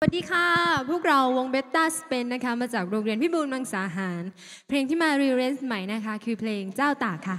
สวัสดีค่ะ พวกเราวงเบต้าสเปนนะคะ มาจากโรงเรียนพิบูลมังสาหาร เพลงที่มารีเรนซ์ใหม่นะคะ คือเพลงเจ้าตากค่ะ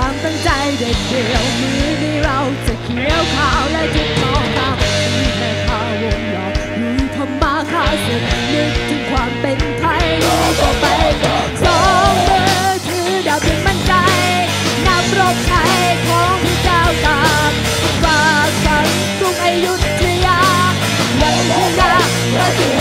ความตั้งใจเด็ดเดี่ยวมือในเราจะเขียวขาวและจะมองตามมีแค่พาวงหลอกรู้ธรรมาคาสุดนึกถึงความเป็นไทยรู้ก็ไปสองมือถือดาพื่อมั่นใจนับรบไทยของพระเจ้าตากฝากกันทุกอายุทยาวันพยาพระเจ้า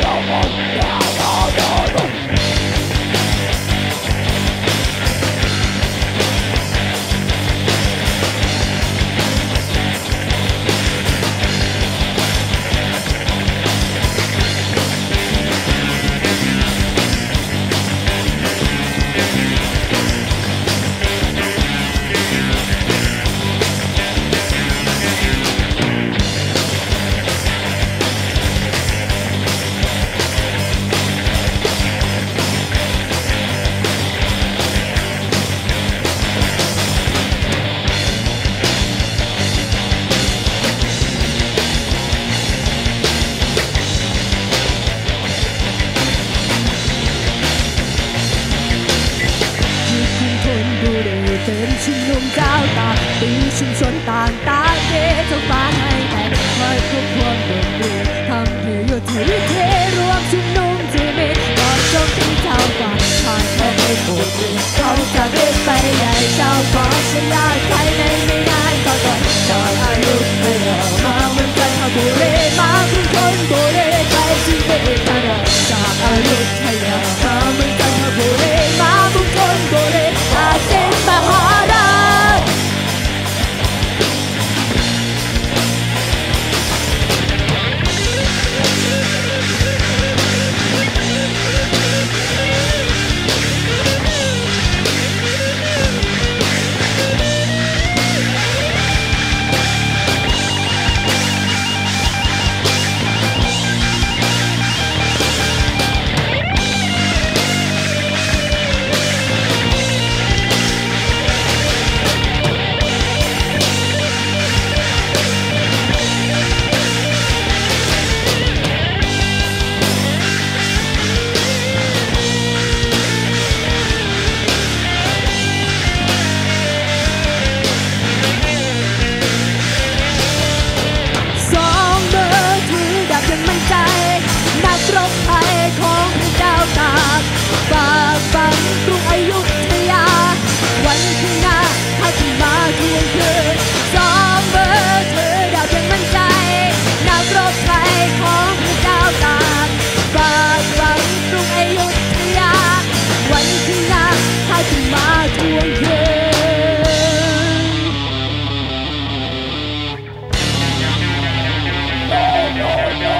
no one ชุมชนต่างตาเดชฟ้าให้แต่คอยควบคุมดนตรีทำเพื่อถือเทรวมชุมนุมที่มีก่อนจงที่เท่ากันคอยแค่ไม่ปวด no, no.